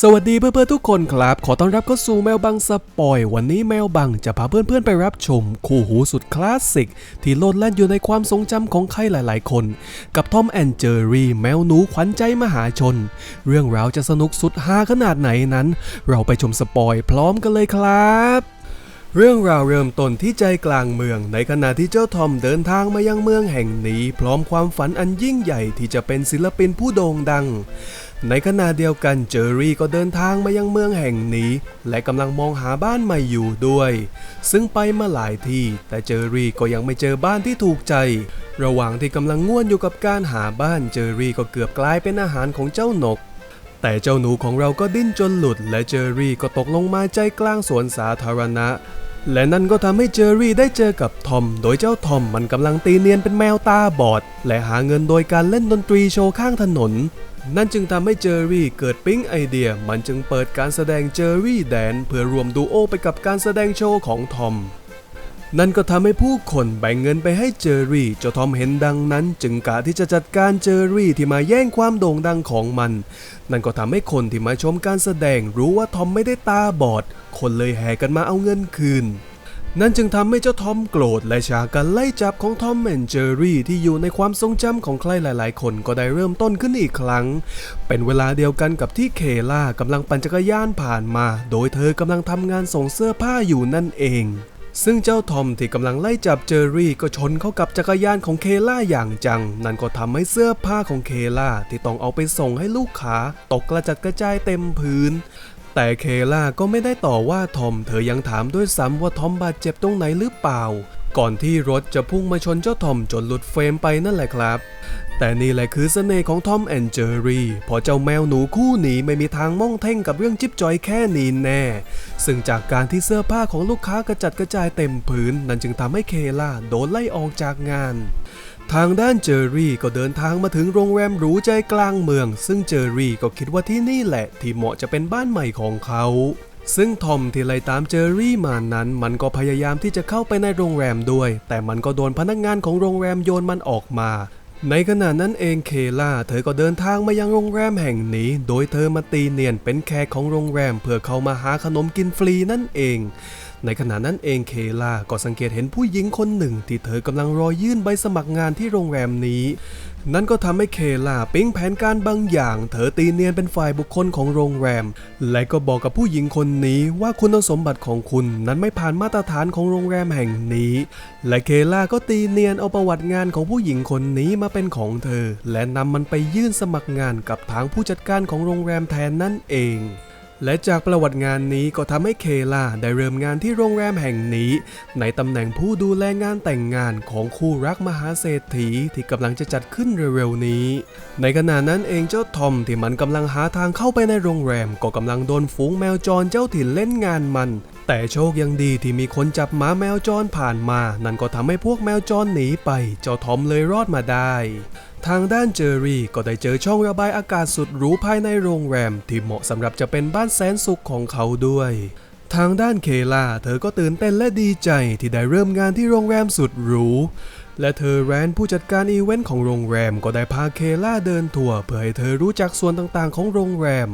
สวัสดีเพื่อนๆทุกคนครับ ขอต้อนรับเข้าสู่แมวบังสปอย วันนี้แมวบังจะพาเพื่อนๆไปรับชม คู่หูสุดคลาสสิก ที่โลดแล่นอยู่ในความทรงจำของใครหลายๆคน กับทอมแอนเจอรี่แมวหนูขวัญใจมหาชน เรื่องราวจะสนุกสุดฮาขนาดไหนนั้น เราไปชมสปอยพร้อมกันเลยครับเรื่องราวเริ่มต้นที่ใจกลางเมือง ในขณะที่เจ้าทอมเดินทางมายังเมืองแห่งนี้ พร้อมความฝันอันยิ่งใหญ่ที่จะเป็นศิลปินผู้โด่งดัง ในขณะเดียวกันเจอรี่ก็เดินทางมายังเมืองแห่งนี้ และกำลังมองหาบ้านใหม่อยู่ด้วย ซึ่งไปมาหลายที่ แต่เจอรี่ก็ยังไม่เจอบ้านที่ถูกใจ ระหว่างที่กำลังง่วนอยู่กับการหาบ้านเจอรี่ก็เกือบกลายเป็นอาหารของเจ้านก แต่เจ้าหนูของเราก็ดิ้นจนหลุด และเจอรี่ก็ตกลงมาใจกลางสวนสาธารณะ และนั่นก็ทำให้เจอรี่ได้เจอกับทอม โดยเจ้าทอมมันกำลังตีเนียนเป็นแมวตาบอด และหาเงินโดยการเล่นดนตรีโชว์ข้างถนน นั่นจึงทำให้เจอรี่เกิดปิ๊งไอเดีย มันจึงเปิดการแสดงเจอรี่แดน เพื่อรวมดูโอไปกับการแสดงโชว์ของทอม นั่นก็ทำให้ผู้คนแบ่งเงินไปให้เจอรี่เจ้าทอมเห็นดังนั้น จึงกะที่จะจัดการเจอรี่ที่มาแย่งความโด่งดังของมัน นั่นก็ทำให้คนที่มาชมการแสดงรู้ว่าทอมไม่ได้ตาบอด คนเลยแห่กันมาเอาเงินคืน นั่นจึงทำให้เจ้าทอมโกรธและฉากการไล่จับของทอมแอนเจอรี่ที่อยู่ในความทรงจำของใครหลาย ๆ คนก็ได้เริ่มต้นขึ้นอีกครั้ง เป็นเวลาเดียวกันกับที่เคล่ากำลังปั่นจักรยานผ่านมา โดยเธอกำลังทำงานส่งเสื้อผ้าอยู่นั่นเองซึ่งเจ้าทอมที่กำลังไล่จับเจอรี่ก็ชนเข้ากับจักรยานของเคล่าอย่างจัง นั่นก็ทำให้เสื้อผ้าของเคล่าที่ต้องเอาไปส่งให้ลูกค้า ตกกระจัดกระจายเต็มพื้น แต่เคล่าก็ไม่ได้ต่อว่าทอม เธอยังถามด้วยซ้ำว่าทอมบาดเจ็บตรงไหนหรือเปล่า ก่อนที่รถจะพุ่งมาชนเจ้าทอมจนหลุดเฟรมไปนั่นแหละครับ แต่นี่แหละคือเสน่ห์ของทอมแอนเจอรี่พอเจ้าแมวหนูคู่นี้ไม่มีทางม่องเท่งกับเรื่องจิ๊บจอยแค่นี้แน่ ซึ่งจากการที่เสื้อผ้าของลูกค้ากระจัดกระจายเต็มพื้น นั่นจึงทำให้เคล่าโดนไล่ออกจากงาน ทางด้านเจอรี่ก็เดินทางมาถึงโรงแรมหรูใจกลางเมือง ซึ่งเจอรี่ก็คิดว่าที่นี่แหละที่เหมาะจะเป็นบ้านใหม่ของเขา ซึ่งทอมที่ไล่ตามเจอรี่มานั้น มันก็พยายามที่จะเข้าไปในโรงแรมด้วย แต่มันก็โดนพนักงานของโรงแรมโยนมันออกมาในขณะนั้นเองเคล่าเธอก็เดินทางมายังโรงแรมแห่งนี้ โดยเธอมาตีเนียนเป็นแขกของโรงแรมเพื่อเข้ามาหาขนมกินฟรีนั่นเอง ในขณะนั้นเองเคล่าก็สังเกตเห็นผู้หญิงคนหนึ่ง ที่เธอกำลังรอยื่นใบสมัครงานที่โรงแรมนี้ นั่นก็ทำให้เคล่าปิ๊งแผนการบางอย่าง เธอตีเนียนเป็นฝ่ายบุคคลของโรงแรม และก็บอกกับผู้หญิงคนนี้ว่าคุณสมบัติของคุณนั้นไม่ผ่านมาตรฐานของโรงแรมแห่งนี้ และเคล่าก็ตีเนียนเอาประวัติงานของผู้หญิงคนนี้มาเป็นของเธอ และนำมันไปยื่นสมัครงานกับทางผู้จัดการของโรงแรมแทนนั่นเอง และจากประวัติงานนี้ก็ทำให้เคล่าได้เริ่มงานที่โรงแรมแห่งนี้ ในตำแหน่งผู้ดูแลงานแต่งงานของคู่รักมหาเศรษฐีที่กำลังจะจัดขึ้นเร็วๆนี้ ในขณะนั้นเองเจ้าทอมที่มันกำลังหาทางเข้าไปในโรงแรม ก็กำลังโดนฝูงแมวจรเจ้าถิ่นเล่นงานมัน แต่โชคยังดีที่มีคนจับหมาแมวจรผ่านมา นั่นก็ทำให้พวกแมวจรหนีไป เจ้าทอมเลยรอดมาได้ ทางด้านเจอรี่ก็ได้เจอช่องระบายอากาศสุดหรูภายในโรงแรม ที่เหมาะสำหรับจะเป็นบ้านแสนสุขของเขาด้วย ทางด้านเคลาเธอก็ตื่นเต้นและดีใจที่ได้เริ่มงานที่โรงแรมสุดหรูและเธอแรนผู้จัดการอีเวนต์ของโรงแรมก็ได้พาเคล่าเดินทัวร์เพื่อให้เธอรู้จักส่วนต่างๆของโรงแรม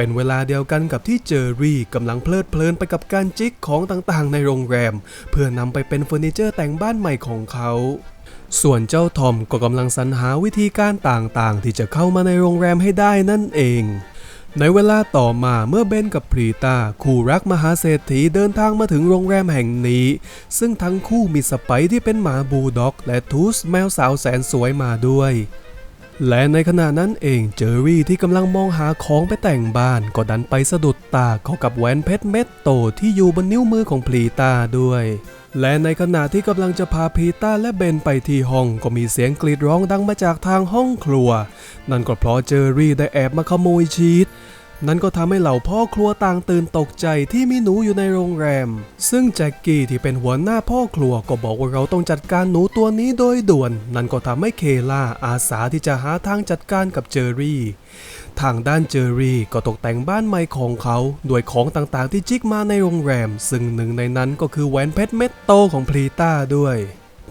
เป็นเวลาเดียวกันกับที่เจอรี่กำลังเพลิดเพลินไปกับการจิกของต่างๆ ในโรงแรม เพื่อนำไปเป็นเฟอร์นิเจอร์แต่งบ้านใหม่ของเขาส่วนเจ้าทอมก็กำลังสรรหาวิธีการต่างๆ ที่จะเข้ามาในโรงแรมให้ได้นั่นเอง ในเวลาต่อมาเมื่อเบนกับพรีตาคู่รักมหาเศรษฐีเดินทางมาถึงโรงแรมแห่งนี้ ซึ่งทั้งคู่มีสไปที่เป็นหมาบูลด็อก และทูสแมวสาวแสนสวยมาด้วย และในขณะนั้นเองเจอรี่ที่กำลังมองหาของไปแต่งบ้านก็ดันไปสะดุดตาเข้ากับแหวนเพชรเม็ดโตที่อยู่บนนิ้วมือของพรีตาด้วย และในขณะที่กำลังจะพาพรีตาและเบนไปที่ห้องก็มีเสียงกรีดร้องดังมาจากทางห้องครัว นั่นก็เพราะเจอรี่ได้แอบมาขโมยชีส นั่นก็ทำให้เหล่าพ่อครัวต่างตื่นตกใจที่มีหนูอยู่ในโรงแรม ซึ่งแจ็คกี้ที่เป็นหัวหน้าพ่อครัวก็บอกว่าเราต้องจัดการหนูตัวนี้โดยด่วน นั่นก็ทำให้เคล่าอาสาที่จะหาทางจัดการกับเจอรี่ ทางด้านเจอรี่ก็ตกแต่งบ้านใหม่ของเขาด้วยของต่างๆที่จิกมาในโรงแรม ซึ่งหนึ่งในนั้นก็คือแหวนเพชรเม็ดโตของพลีต้าด้วย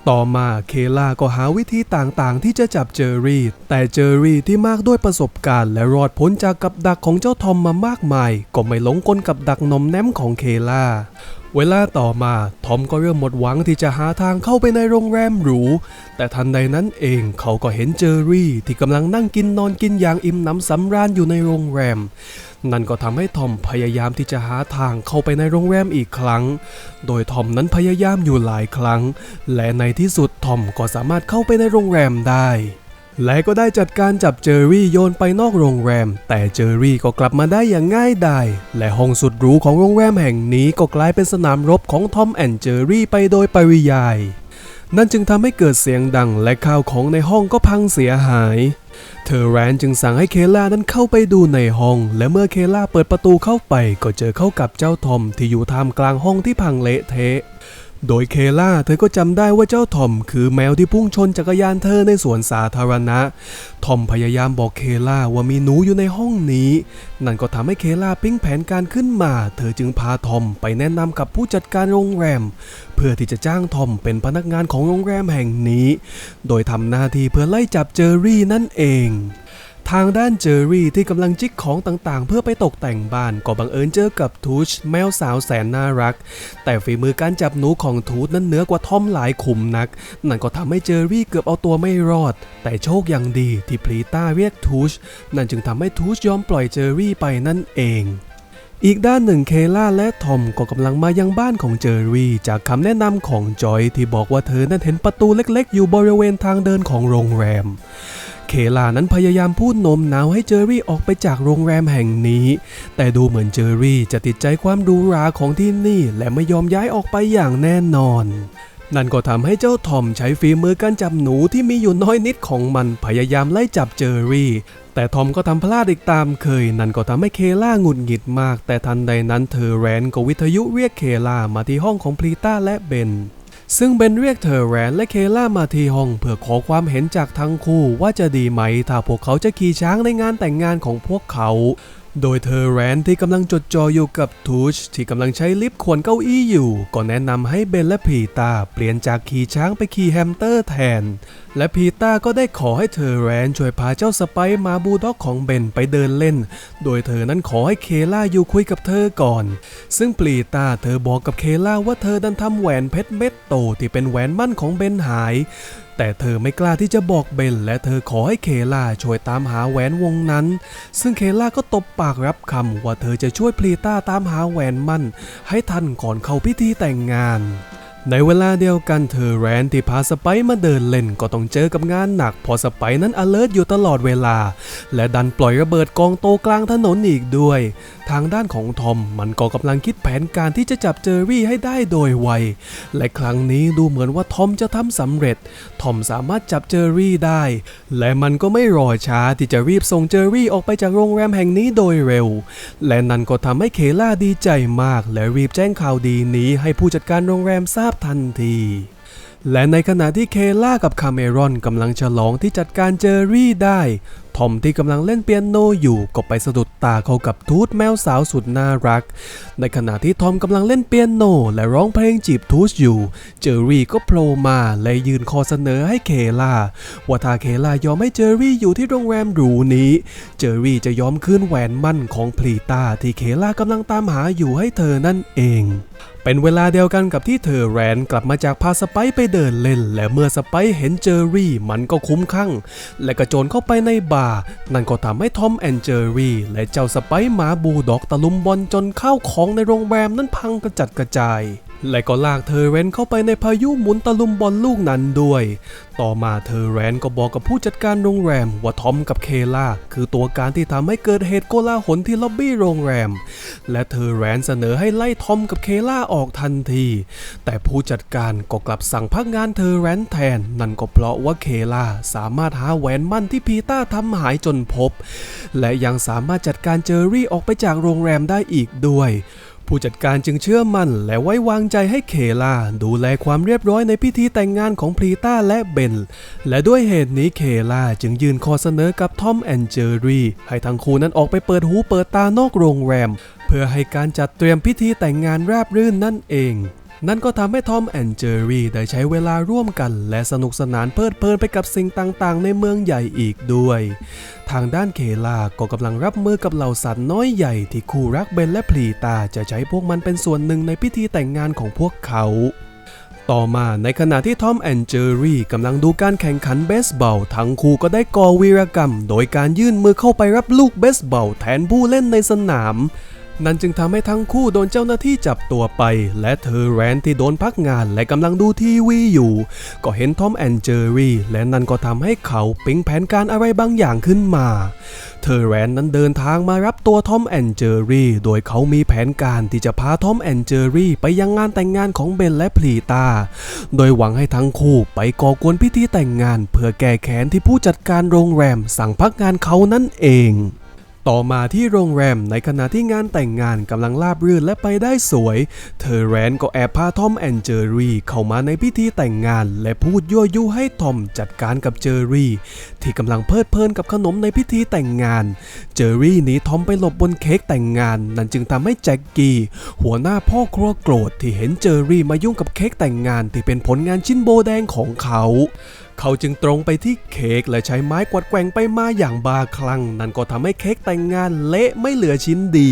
ต่อมาเคล่าก็หาวิธีต่างๆ ที่จะจับเจอรี่ แต่เจอรี่ที่มากด้วยประสบการณ์และรอดพ้นจากกับดักของเจ้าทอมมามากมาย ก็ไม่หลงกลกับดักนมแนมของเคล่าเวลาต่อมาทอมก็เริ่มหมดหวังที่จะหาทางเข้าไปในโรงแรมหรู แต่ทันใดนั้นเองเขาก็เห็นเจอรี่ที่กำลังนั่งกินนอนกินอย่างอิ่มหนำสำราญอยู่ในโรงแรม นั่นก็ทำให้ทอมพยายามที่จะหาทางเข้าไปในโรงแรมอีกครั้ง โดยทอมนั้นพยายามอยู่หลายครั้ง และในที่สุดทอมก็สามารถเข้าไปในโรงแรมได้และก็ได้จัดการจับเจอรี่โยนไปนอกโรงแรม แต่เจอรี่ก็กลับมาได้อย่างง่ายดาย และห้องสุดหรูของโรงแรมแห่งนี้ก็กลายเป็นสนามรบของทอมแอนด์เจอรี่ไปโดยปริยาย นั่นจึงทำให้เกิดเสียงดังและข้าวของในห้องก็พังเสียหาย เธอแรนจึงสั่งให้เคล่านั้นเข้าไปดูในห้อง และเมื่อเคล่าเปิดประตูเข้าไป ก็เจอเข้ากับเจ้าทอมที่อยู่ท่ามกลางห้องที่พังเละเทะ โดยเคล่าเธอก็จำได้ว่าเจ้าทอม คือแมวที่พุ่งชนจักรยานเธอในสวนสาธารณะ ทอมพยายามบอกเคล่าว่ามีหนูอยู่ในห้องนี้ นั่นก็ทำให้เคล่าปิ้งแผนการขึ้นมา เธอจึงพาทอมไปแนะนำกับผู้จัดการโรงแรม เพื่อที่จะจ้างทอมเป็นพนักงานของโรงแรมแห่งนี้ โดยทำหน้าที่เพื่อไล่จับเจอรี่นั่นเอง ทางด้านเจอรี่ที่กำลังจิกของต่างๆ เพื่อไปตกแต่งบ้านก็บังเอิญเจอกับทูชแมวสาวแสนน่ารัก แต่ฝีมือการจับหนูของทูชนั้นเหนือกว่าทอมหลายขุมนัก นั่นก็ทำให้เจอรี่เกือบเอาตัวไม่รอด แต่โชคยังดีที่พลีต้าเรียกทูชนั่นจึงทำให้ทูชยอมปล่อยเจอรี่ไปนั่นเองอีกด้านหนึ่งเคล่าและทอมก็กำลังมายังบ้านของเจอรี่จากคำแนะนำของจอยที่บอกว่าเธอนั้นเห็นประตูเล็กๆ อยู่บริเวณทางเดินของโรงแรม เคลานั้นพยายามพูดโน้มน้าวให้เจอรี่ออกไปจากโรงแรมแห่งนี้ แต่ดูเหมือนเจอรี่จะติดใจความหรูราของที่นี่และไม่ยอมย้ายออกไปอย่างแน่นอนนั่นก็ทำให้เจ้าทอมใช้ฝีมือการจับหนูที่มีอยู่น้อยนิดของมันพยายามไล่จับเจอรี่ แต่ทอมก็ทำพลาดอีกตามเคย นั่นก็ทำให้เคล่าหงุดหงิดมาก แต่ทันใดนั้นเธอแรนก็วิทยุเรียกเคล่ามาที่ห้องของพลีต้าและเบน ซึ่งเบนเรียกเธอแรนและเคล่ามาที่ห้องเพื่อขอความเห็นจากทั้งคู่ว่าจะดีไหมถ้าพวกเขาจะขี่ช้างในงานแต่งงานของพวกเขา โดยเธอแรนที่กำลังจดจ่ออยู่กับทูชที่กำลังใช้ลิฟต์ขวนเก้าอี้อยู่ ก็แนะนำให้เบนและพีตาเปลี่ยนจากขี่ช้างไปขี่แฮมสเตอร์แทน และพีตาก็ได้ขอให้เธอแรนช่วยพาเจ้าสไปซ์มาบูด็อกของเบนไปเดินเล่น โดยเธอนั้นขอให้เคล่าอยู่คุยกับเธอก่อน ซึ่งปลีตาเธอบอกกับเคล่าว่าเธอดันทำแหวนเพชรเม็ดโตที่เป็นแหวนมั่นของเบนหาย แต่เธอไม่กล้าที่จะบอกเบน และเธอขอให้เคล่าช่วยตามหาแหวนวงนั้น ซึ่งเคล่าก็ตบปากรับคำว่าเธอจะช่วยพลีต้าตามหาแหวนมั่น ให้ทันก่อนเข้าพิธีแต่งงาน ในเวลาเดียวกันเธอแรนที่พาสไปมาเดินเล่นก็ต้องเจอกับงานหนักเพอสไปนั้น alert อยู่ตลอดเวลา และดันปล่อยระเบิดกองโตกลางถนนอีกด้วย ทางด้านของทอมมันก็กำลังคิดแผนการที่จะจับเจอรี่ให้ได้โดยไว และครั้งนี้ดูเหมือนว่าทอมจะทำสำเร็จ ทอมสามารถจับเจอรี่ได้ และมันก็ไม่รอช้าที่จะรีบส่งเจอรี่ออกไปจากโรงแรมแห่งนี้โดยเร็ว และนั่นก็ทำให้เคล่าดีใจมาก และรีบแจ้งข่าวดีนี้ให้ผู้จัดการโรงแรมทราบทันที และในขณะที่เคล่ากับคาเมรอนกำลังฉลองที่จัดการเจอรี่ได้ ทอมที่กำลังเล่นเปียโนอยู่ก็ไปสะดุดตาเขากับทูตแมวสาวสุดน่ารัก ในขณะที่ทอมกำลังเล่นเปียโนและร้องเพลงจีบทูตอยู่ เจอรี่ก็โผล่มาและยืนคอเสนอให้เคล่าว่าถ้าเคล่ายอมให้เจอรี่อยู่ที่โรงแรมหรูนี้ เจอรี่จะยอมคืนแหวนมั่นของพลีตาที่เคล่ากำลังตามหาอยู่ให้เธอนั่นเอง เป็นเวลาเดียวกันกับที่เธอแรนกลับมาจากพาสไปไปเดินเล่น และเมื่อสไปเห็นเจอรี่มันก็คุ้มข้างและกระโจนเข้าไปในบาร์นั่นก็ทำให้ทอมแอนเจอรี่และเจ้าสไปหมาบูด็อกตะลุมบอลจนข้าวของในโรงแรมนั้นพังกระจัดกระจาย และก็ลากเธอแรนเข้าไปในพายุหมุนตะลุมบอลลูกนั้นด้วย ต่อมาเธอแรนก็บอกกับผู้จัดการโรงแรมว่าทอมกับเคล่าคือตัวการที่ทำให้เกิดเหตุโกลาหลที่ล็อบบี้โรงแรม และเธอแรนเสนอให้ไล่ทอมกับเคล่าออกทันที แต่ผู้จัดการก็กลับสั่งพักงานเธอแรนแทน นั่นก็เพราะว่าเคล่าสามารถหาแหวนมั่นที่พีต้าทำหายจนพบ และยังสามารถจัดการเจอรี่ออกไปจากโรงแรมได้อีกด้วย ผู้จัดการจึงเชื่อมั่นและไว้วางใจให้เคลาดูแลความเรียบร้อยในพิธีแต่งงานของพรีต้าและเบน และด้วยเหตุนี้เคลาจึงยื่นข้อเสนอกับทอมแอนเจอรี่ให้ทั้งคู่นั้นออกไปเปิดหูเปิดตานอกโรงแรม เพื่อให้การจัดเตรียมพิธีแต่งงานราบรื่นนั่นเอง นั่นก็ทำให้ทอมแอนเจอรี่ได้ใช้เวลาร่วมกัน และสนุกสนานเพลิดเพลินไปกับสิ่งต่างๆ ในเมืองใหญ่อีกด้วย ทางด้านเคลาก็กำลังรับมือกับเหล่าสัตว์น้อยใหญ่ที่คู่รักเบนและพลีตาจะใช้พวกมันเป็นส่วนหนึ่งในพิธีแต่งงานของพวกเขาต่อมาในขณะที่ทอมแอนเจอรี่กำลังดูการแข่งขันเบสบอลทั้งคู่ก็ได้ก่อวีรกรรม โดยการยื่นมือเข้าไปรับลูกเบสบอลแทนผู้เล่นในสนาม นั่นจึงทำให้ทั้งคู่โดนเจ้าหน้าที่จับตัวไป และเธอแรนที่โดนพักงานและกำลังดูทีวีอยู่ ก็เห็นทอมแอนเจอรี่และนั่นก็ทำให้เขาปิ๊งแผนการอะไรบางอย่างขึ้นมา เธอแรนนั้นเดินทางมารับตัวทอมแอนเจอรี่โดยเขามีแผนการที่จะพาทอมแอนเจอรี่ไปยังงานแต่งงานของเบนและพลีตา โดยหวังให้ทั้งคู่ไปก่อกวนพิธีแต่งงาน เพื่อแก้แค้นที่ผู้จัดการโรงแรมสั่งพักงานเขานั่นเอง ต่อมาที่โรงแรมในขณะที่งานแต่งงานกำลังราบรื่นและไปได้สวย เธอแรนก็แอบพาทอมแอนเจอรี่เข้ามาในพิธีแต่งงาน และพูดยั่วยุให้ทอมจัดการกับเจอรี่ ที่กำลังเพลิดเพลินกับขนมในพิธีแต่งงาน เจอรี่หนีทอมไปหลบบนเค้กแต่งงาน นั่นจึงทำให้แจ็คกี้หัวหน้าพ่อครัวโกรธที่เห็นเจอรี่มายุ่งกับเค้กแต่งงานที่เป็นผลงานชิ้นโบแดงของเขา เขาจึงตรงไปที่เค้กและใช้ไม้กวัดแกว่งไปมาอย่างบาคลั่งนั่นก็ทำให้เค้กแต่งงานเละไม่เหลือชิ้นดี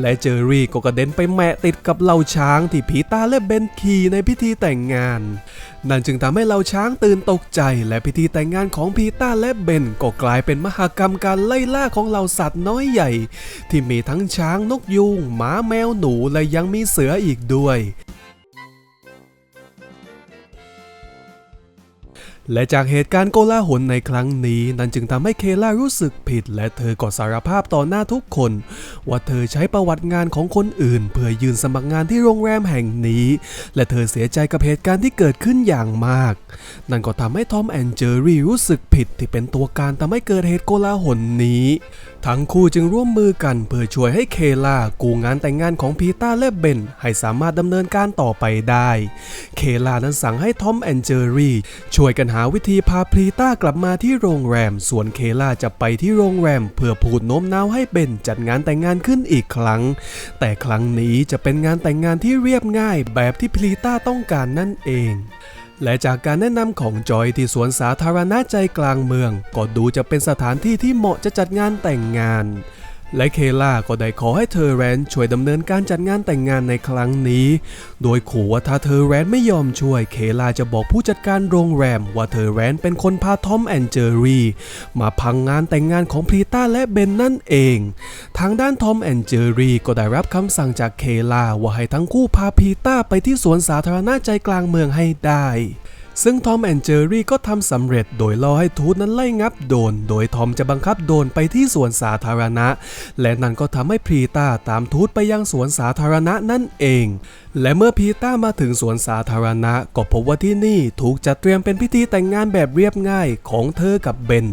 และเจอรี่ก็กระเด็นไปแมะติดกับเหล่าช้างที่ผีตาและเบนขี่ในพิธีแต่งงาน นั่นจึงทำให้เหล่าช้างตื่นตกใจและพิธีแต่งงานของพีตาและเบนก็กลายเป็นมหากรรมการไล่ล่าของเหล่าสัตว์น้อยใหญ่ ที่มีทั้งช้างนกยูงหมาแมวหนูและยังมีเสืออีกด้วย และจากเหตุการณ์โกลาหลในครั้งนี้ นั่นจึงทำให้เคล่ารู้สึกผิด และเธอก็สารภาพต่อหน้าทุกคน ว่าเธอใช้ประวัติงานของคนอื่น เพื่อยืนสมัครงานที่โรงแรมแห่งนี้ และเธอเสียใจกับเหตุการณ์ที่เกิดขึ้นอย่างมาก นั่นก็ทำให้ทอมแอนเจอรี่รู้สึกผิดที่เป็นตัวการทำให้เกิดเหตุโกลาหลนี้ ทั้งคู่จึงร่วมมือกันเพื่อช่วยให้เคลากูงานแต่งงานของพีต้าและเบนให้สามารถดำเนินการต่อไปได้ เคลานั้นสั่งให้ทอมแอนเจอรี่ช่วยกันหาวิธีพาพีต้ากลับมาที่โรงแรม ส่วนเคลาจะไปที่โรงแรม เพื่อพูดโน้มน้าวให้เบนจัดงานแต่งงานขึ้นอีกครั้ง แต่ครั้งนี้จะเป็นงานแต่งงานที่เรียบง่ายแบบที่พีต้าต้องการนั่นเอง และจากการแนะนำของจอยที่สวนสาธารณะใจกลางเมือง ก็ดูจะเป็นสถานที่ที่เหมาะจะจัดงานแต่งงาน และเคล่าก็ได้ขอให้เธอแรนช่วยดำเนินการจัดงานแต่งงานในครั้งนี้ โดยขู่ว่าถ้าเธอแรนไม่ยอมช่วย เคล่าจะบอกผู้จัดการโรงแรม ว่าเธอแรนเป็นคนพาทอมแอนเจอรี่มาพังงานแต่งงานของพรีต้าและเบนนั่นเอง ทางด้านทอมแอนเจอรี่ก็ได้รับคำสั่งจากเคล่าว่าให้ทั้งคู่พาพรีต้าไปที่สวนสาธารณะใจกลางเมืองให้ได้ ซึ่งทอมแอนเจอรี่ก็ทำสำเร็จโดยล่อให้ทูตนั้นไล่งับโดน โดยทอมจะบังคับโดนไปที่สวนสาธารณะ และนั่นก็ทำให้พรีตาตามทูตไปยังสวนสาธารณะนั่นเองและเมื่อพีต้ามาถึงสวนสาธารณะก็พบว่าที่นี่ถูกจัดเตรียมเป็นพิธีแต่งงานแบบเรียบง่ายของเธอกับเบน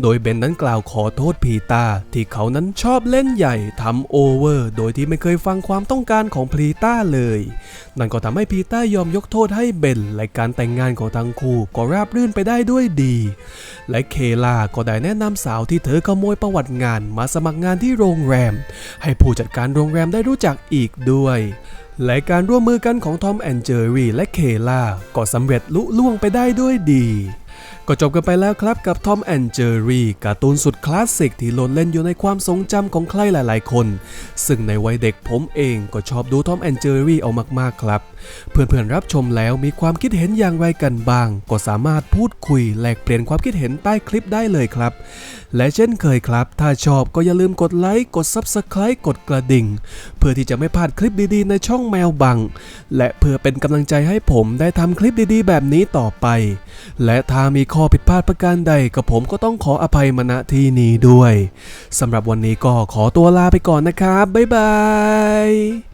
โดยเบนนั้นกล่าวขอโทษพีต้าที่เขานั้นชอบเล่นใหญ่ทำโอเวอร์ โดยที่ไม่เคยฟังความต้องการของพีต้าเลย นั่นก็ทำให้พีต้ายอมยกโทษให้เบนและการแต่งงานของทั้งคู่ก็ราบรื่นไปได้ด้วยดี และเคลาก็ได้แนะนำสาวที่เธอขโมยประวัติงานมาสมัครงานที่โรงแรม ให้ผู้จัดการโรงแรมได้รู้จักอีกด้วยและการร่วมมือกันของทอมแอนเจอรี่และเคลาก็สำเร็จลุล่วงไปได้ด้วยดี ก็จบกันไปแล้วครับกับทอมแอนเจอรี่การ์ตูนสุดคลาสสิกที่หล่นเล่นอยู่ในความทรงจำของใครหลายๆ คน ซึ่งในวัยเด็กผมเองก็ชอบดูทอมแอนเจอรี่เอามากๆครับ เพื่อนๆรับชมแล้วมีความคิดเห็นอย่างไรกันบ้าง ก็สามารถพูดคุยแลกเปลี่ยนความคิดเห็นใต้คลิปได้เลยครับ และเช่นเคยครับ ถ้าชอบก็อย่าลืมกดไลค์กด Subscribe กดกระดิ่ง เพื่อที่จะไม่พลาดคลิปดีๆ ในช่องแมวบัง และเพื่อเป็นกำลังใจให้ผมได้ทำคลิปดีๆ แบบนี้ต่อไป และถ้ามีข้อผิดพลาดประการใดกับผมก็ต้องขออภัยมณที่นี้ด้วยสำหรับวันนี้ก็ขอตัวลาไปก่อนนะครับ บ๊ายบาย